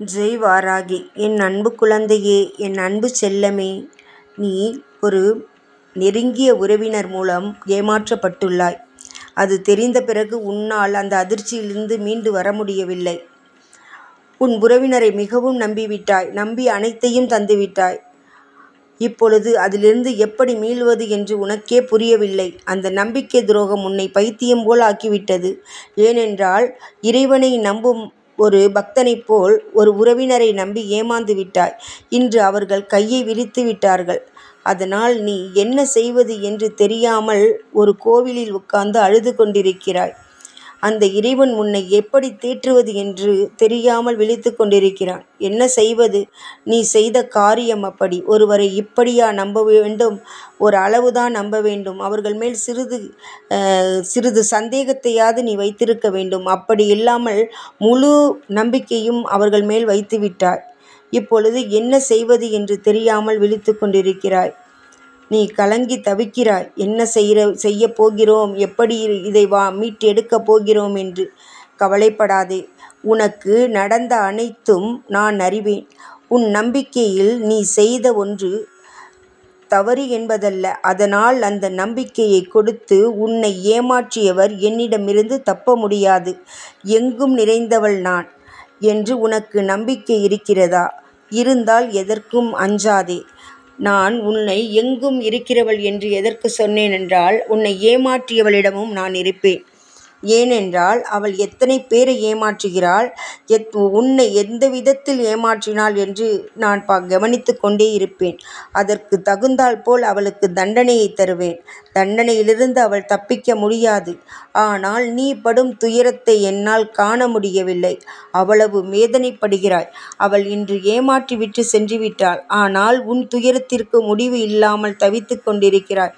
ஜெய் வாராகி என் அன்பு குழந்தையே என் அன்பு செல்லமே நீ ஒரு நெருங்கிய உறவினர் மூலம் ஏமாற்றப்பட்டுள்ளாய். அது தெரிந்த பிறகு உன்னால் அந்த அதிர்ச்சியிலிருந்து மீண்டு வர முடியவில்லை. உன் உறவினரை மிகவும் நம்பிவிட்டாய் நம்பி அனைத்தையும் தந்துவிட்டாய். இப்பொழுது அதிலிருந்து எப்படி மீள்வது என்று உனக்கே புரியவில்லை. அந்த நம்பிக்கை துரோகம் உன்னை பைத்தியம் போல் ஆக்கிவிட்டது. ஏனென்றால் இறைவனை நம்பும் ஒரு பக்தனைப் போல் ஒரு உறவினரை நம்பி ஏமாந்து விட்டாய். இன்று அவர்கள் கையை விரித்து விட்டார்கள். அதனால் நீ என்ன செய்வது என்று தெரியாமல் ஒரு கோவிலில் உட்கார்ந்து அழுது கொண்டிருக்கிறாய். அந்த இறைவன் உன்னை எப்படி தேற்றுவது என்று தெரியாமல் விழித்து கொண்டிருக்கிறான். என்ன செய்வது? நீ செய்த காரியம் அப்படி. ஒருவரை இப்படியா நம்ப வேண்டும்? ஒரு அளவுதான் நம்ப வேண்டும். அவர்கள் மேல் சிறிது சிறிது சந்தேகத்தையாவது நீ வைத்திருக்க வேண்டும். அப்படி இல்லாமல் முழு நம்பிக்கையும் அவர்கள் மேல் வைத்துவிட்டாய். இப்பொழுது என்ன செய்வது என்று தெரியாமல் விழித்து கொண்டிருக்கிறாய். நீ கலங்கி தவிக்கிறாய். என்ன செய்கிற செய்யப் போகிறோம்? எப்படி இதை வா மீட்டெடுக்கப் போகிறோம் என்று. கவலைப்படாதே. உனக்கு நடந்த அனைத்தும் நான் அறிவேன். உன் நம்பிக்கையில் நீ செய்த ஒன்று தவறு என்பதல்ல. அதனால் அந்த நம்பிக்கையை கொடுத்து உன்னை ஏமாற்றியவர் என்னிடமிருந்து தப்ப முடியாது. எங்கும் நிறைந்தவள் நான் என்று உனக்கு நம்பிக்கை இருக்கிறதா? இருந்தால் எதற்கும் அஞ்சாதே. நான் உன்னை எங்கும் இருக்கிறவள் என்று எதற்கு சொன்னேன் என்றால் உன்னை ஏமாற்றியவளிடமும் நான் இருப்பேன். ஏனென்றால் அவள் எத்தனை பேரை ஏமாற்றுகிறாள் எத் உன்னை எந்த விதத்தில் ஏமாற்றினாள் என்று நான் ப கவனித்து கொண்டே இருப்பேன். அதற்கு தகுந்தால் போல் அவளுக்கு தண்டனையை தருவேன். தண்டனையிலிருந்து அவள் தப்பிக்க முடியாது. ஆனால் நீ படும் துயரத்தை என்னால் காண முடியவில்லை. அவ்வளவு வேதனைப்படுகிறாய். அவள் இன்று ஏமாற்றிவிட்டு சென்றுவிட்டாள். ஆனால் உன் துயரத்திற்கு முடிவு இல்லாமல் தவித்துக் கொண்டிருக்கிறாய்.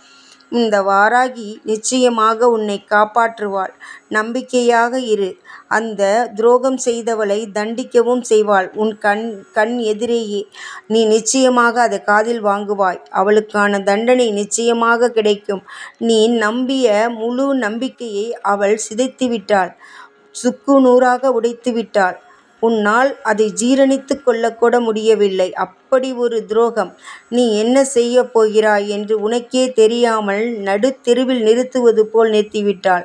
இந்த வாராகி நிச்சயமாக உன்னை காப்பாற்றுவாள். நம்பிக்கையாக இரு. அந்த துரோகம் செய்தவளை தண்டிக்கவும் செய்வாள் உன் கண் கண் எதிரேயே. நீ நிச்சயமாக அதை காதில் வாங்குவாய். அவளுக்கான தண்டனை நிச்சயமாக கிடைக்கும். நீ நம்பிய முழு நம்பிக்கையை அவள் சிதைத்து விட்டாள் சுக்கு நூறாக உடைத்துவிட்டாள். உன்னால் அதை ஜீரணித்துக் கொள்ளக்கூட முடியவில்லை. அப்படி ஒரு துரோகம். நீ என்ன செய்யப் போகிறாய் என்று உனக்கே தெரியாமல் நடுத்தெருவில் நிறுத்துவது போல் நிறுத்திவிட்டாள்.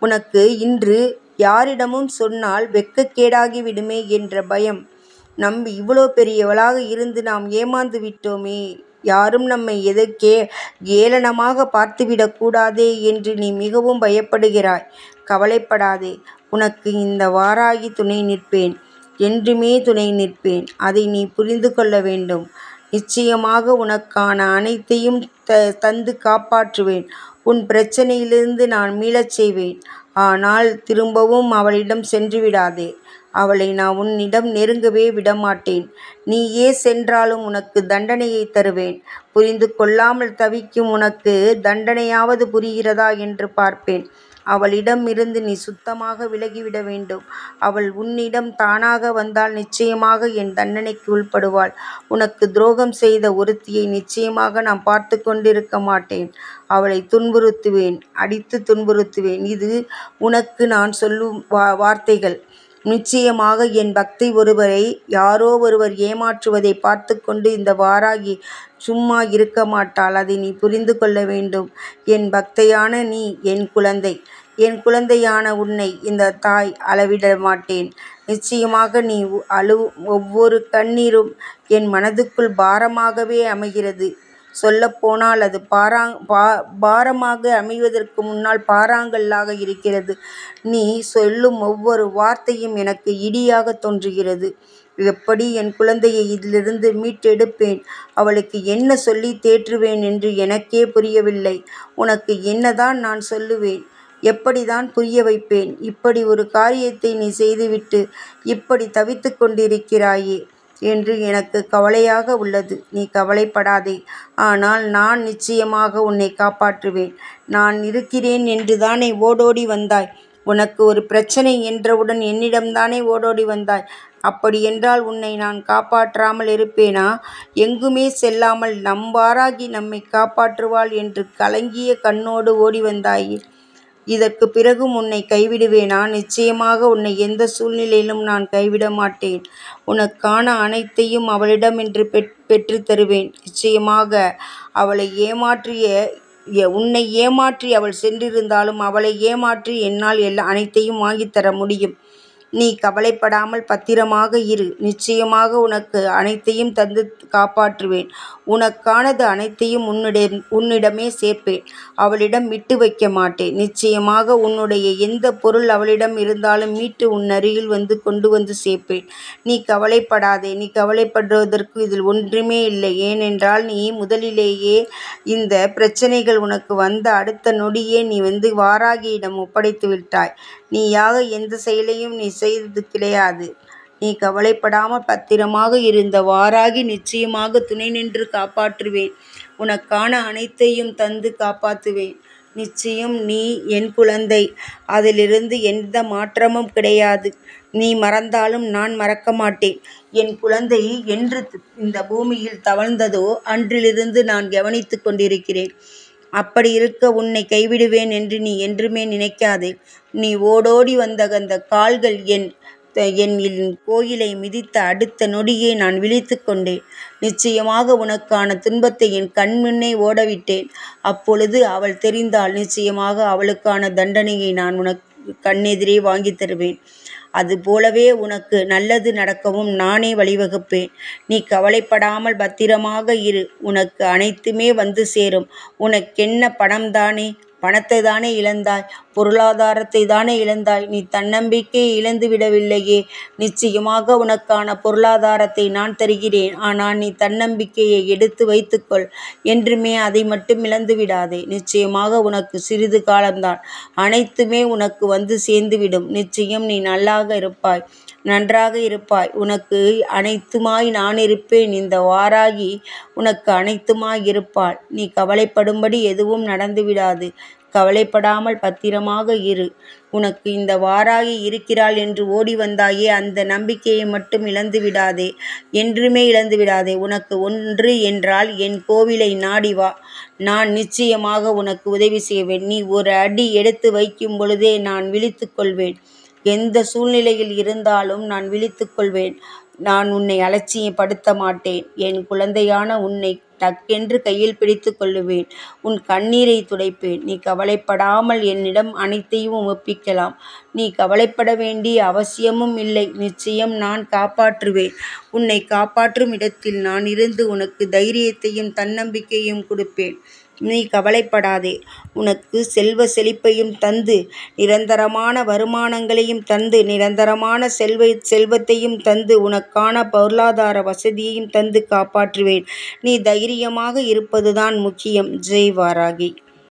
உனக்கு இன்று யாரிடமும் சொன்னால் வெட்கக்கேடாகிவிடுமே என்ற பயம். நம்பி இவ்வளோ பெரியவளாக இருந்து நாம் ஏமாந்து விட்டோமே. யாரும் நம்மை எதற்கே ஏளனமாக பார்த்துவிடக் கூடாதே என்று நீ மிகவும் பயப்படுகிறாய். கவலைப்படாதே. உனக்கு இந்த வாராகி துணை நிற்பேன். என்றுமே துணை நிற்பேன். அதை நீ புரிந்து கொள்ள வேண்டும். நிச்சயமாக உனக்கான அனைத்தையும் த தந்து காப்பாற்றுவேன். உன் பிரச்சனையிலிருந்து நான் மீளச் செய்வேன். ஆனால் திரும்பவும் அவளிடம் சென்றுவிடாதே. அவளை நான் உன்னிடம் நெருங்கவே விடமாட்டேன். நீயே சென்றாலும் உனக்கு தண்டனையை தருவேன். புரிந்து கொள்ளாமல் தவிக்கும் உனக்கு தண்டனையாவது புரிகிறதா என்று பார்ப்பேன். அவளிடமிருந்து நீ சுத்தமாக விலகிவிட வேண்டும். அவள் உன்னிடம் தானாக வந்தால் நிச்சயமாக என் தண்டனைக்கு உள்படுவாள் உனக்கு துரோகம் செய்த ஒருத்தியை நிச்சயமாக நான் பார்த்து கொண்டிருக்க மாட்டேன். அவளை துன்புறுத்துவேன். அடித்து துன்புறுத்துவேன். இது உனக்கு நான் சொல்லும் வா வார்த்தைகள். நிச்சயமாக என் பக்தை ஒருவரை யாரோ ஒருவர் ஏமாற்றுவதைப் பார்த்துக்கொண்டு இந்த வாராகி சும்மா இருக்க மாட்டாள். அதை நீ புரிந்து கொள்ள வேண்டும். என் பக்தையான நீ என் குழந்தை. என் குழந்தையான உன்னை இந்த தாய் அளவிட மாட்டேன். நிச்சயமாக நீ அழு ஒவ்வொரு கண்ணீரும் என் மனதுக்குள் பாரமாகவே அமைகிறது. சொல்லப்போனால் அது பாராங் பா பாரமாக அமைவதற்கு முன்னால் பாறாங்கல்லாக இருக்கிறது. நீ சொல்லும் ஒவ்வொரு வார்த்தையும் எனக்கு இடியாகத் தோன்றுகிறது. எப்படி என் குழந்தையை இதிலிருந்து மீட்டெடுப்பேன்? அவளுக்கு என்ன சொல்லி தேற்றுவேன் என்று எனக்கே புரியவில்லை. உனக்கு என்னதான் நான் சொல்லுவேன்? எப்படிதான் புரிய வைப்பேன்? இப்படி ஒரு காரியத்தை நீ செய்துவிட்டு இப்படி தவித்து கொண்டிருக்கிறாயே என்று எனக்கு கவலையாக உள்ளது. நீ கவலைப்படாதே. ஆனால் நான் நிச்சயமாக உன்னை காப்பாற்றுவேன். நான் இருக்கிறேன் என்று தானே ஓடோடி வந்தாய். உனக்கு ஒரு பிரச்சனை என்றவுடன் என்னிடம்தானே ஓடோடி வந்தாய். அப்படியென்றால் உன்னை நான் காப்பாற்றாமல் இருப்பேனா? எங்குமே செல்லாமல் நம்பாராகி நம்மை காப்பாற்றுவாள் என்று கலங்கிய கண்ணோடு ஓடி வந்தாயே. இதற்கு பிறகும் உன்னை கைவிடுவேனா? நிச்சயமாக உன்னை எந்த சூழ்நிலையிலும் நான் கைவிட மாட்டேன். உனக்கான அனைத்தையும் அவளிடமின்று பெற் பெற்று தருவேன். நிச்சயமாக அவளை ஏமாற்றிய உன்னை ஏமாற்றி அவள் சென்றிருந்தாலும் அவளை ஏமாற்றி என்னால் எல்லா அனைத்தையும் வாங்கித் தர முடியும். நீ கவலைப்படாமல் பத்திரமாக இரு. நிச்சயமாக உனக்கு அனைத்தையும் தந்து காப்பாற்றுவேன். உனக்கானது அனைத்தையும் உன்னிடம் உன்னிடமே சேர்ப்பேன். அவளிடம் விட்டு வைக்க மாட்டேன். நிச்சயமாக உன்னுடைய எந்த பொருள் அவளிடம் இருந்தாலும் மீட்டு உன் அருகில் வந்து கொண்டு வந்து சேர்ப்பேன். நீ கவலைப்படாதே. நீ கவலைப்படுவதற்கு இதில் ஒன்றுமே இல்லை. ஏனென்றால் நீ முதலிலேயே இந்த பிரச்சனைகள் உனக்கு வந்த அடுத்த நொடியே நீ வந்து வாராகியிடம் ஒப்படைத்து விட்டாய். நீயாக எந்த செயலையும் நீ செய்தது கிடையாது. நீ கவலைப்படாமல் பத்திரமாக இரு. இந்த வாராகி நிச்சயமாக துணை நின்று காப்பாற்றுவேன். உனக்கான அனைத்தையும் தந்து காப்பாற்றுவேன். நிச்சயம் நீ என் குழந்தை. அதிலிருந்து எந்த மாற்றமும் கிடையாது. நீ மறந்தாலும் நான் மறக்க மாட்டேன். என் குழந்தை என்று இந்த பூமியில் தவழ்ந்ததோ அன்றிலிருந்து நான் கவனித்து கொண்டிருக்கிறேன். அப்படி இருக்க உன்னை கைவிடுவேன் என்று நீ என்றுமே நினைக்காதே. நீ ஓடோடி வந்த அந்த கால்கள் என் கோயிலை மிதித்த அடுத்த நொடியே நான் விழித்து கொண்டேன். நிச்சயமாக உனக்கான துன்பத்தை என் கண்முன்னே ஓடவிட்டேன். அப்பொழுது அவள் தெரிந்தால் நிச்சயமாக அவளுக்கான தண்டனையை நான் உனக்கு கண்ணெதிரே வாங்கி தருவேன். அது போலவே உனக்கு நல்லது நடக்கவும் நானே வழிவகுப்பேன். நீ கவலைப்படாமல் பத்திரமாக இரு. உனக்கு அனைத்துமே வந்து சேரும். உனக்கென்ன பணத்தை தானே இழந்தாய். பொருளாதாரத்தை தானே இழந்தாய். நீ தன்னம்பிக்கையை இழந்து விடவில்லையே. நிச்சயமாக உனக்கான பொருளாதாரத்தை நான் தருகிறேன். ஆனால் நீ தன்னம்பிக்கையை எடுத்து வைத்துக்கொள். என்றுமே அதை மட்டும் இழந்து விடாதே நிச்சயமாக உனக்கு சிறிது காலம்தான். அனைத்துமே உனக்கு வந்து சேர்ந்துவிடும். நிச்சயம் நீ நல்லாக இருப்பாய். நன்றாக இருப்பாய். உனக்கு அனைத்துமாய் நான் இருப்பேன் இந்த வாராகி உனக்கு அனைத்துமாய் இருப்பாள். நீ கவலைப்படும்படி எதுவும் நடந்துவிடாது. கவலைப்படாமல் பத்திரமாக இரு. உனக்கு இந்த வாராகி இருக்கிறாள் என்று ஓடி வந்தாயே அந்த நம்பிக்கையை மட்டும் இழந்து விடாதே என்றுமே இழந்து விடாதே உனக்கு ஒன்று என்றால் என் கோவிலை நாடி வா. நான் நிச்சயமாக உனக்கு உதவி செய்வேன். நீ ஒரு அடி எடுத்து வைக்கும் பொழுதே நான் விழித்து கொள்வேன். எந்த சூழ்நிலையில் இருந்தாலும் நான் விழித்துக் கொள்வேன். நான் உன்னை அலட்சியப்படுத்த மாட்டேன். என் குழந்தையான உன்னை டக்கென்று கையில் பிடித்து கொள்ளுவேன். உன் கண்ணீரை துடைப்பேன். நீ கவலைப்படாமல் என்னிடம் அனைத்தையும் ஒப்பிக்கலாம். நீ கவலைப்பட வேண்டிய அவசியமும் இல்லை. நிச்சயம் நான் காப்பாற்றுவேன். உன்னை காப்பாற்றும் இடத்தில் நான் இருந்து உனக்கு தைரியத்தையும் தன்னம்பிக்கையும் கொடுப்பேன். நீ கவலைப்படாதே. உனக்கு செல்வ செழிப்பையும் தந்து நிரந்தரமான வருமானங்களையும் தந்து நிரந்தரமான செல்வ செல்வத்தையும் தந்து உனக்கான பொருளாதார வசதியையும் தந்து காப்பாற்றுவேன். நீ தைரியமாக இருப்பதுதான் முக்கியம். ஜெய் வாராகி.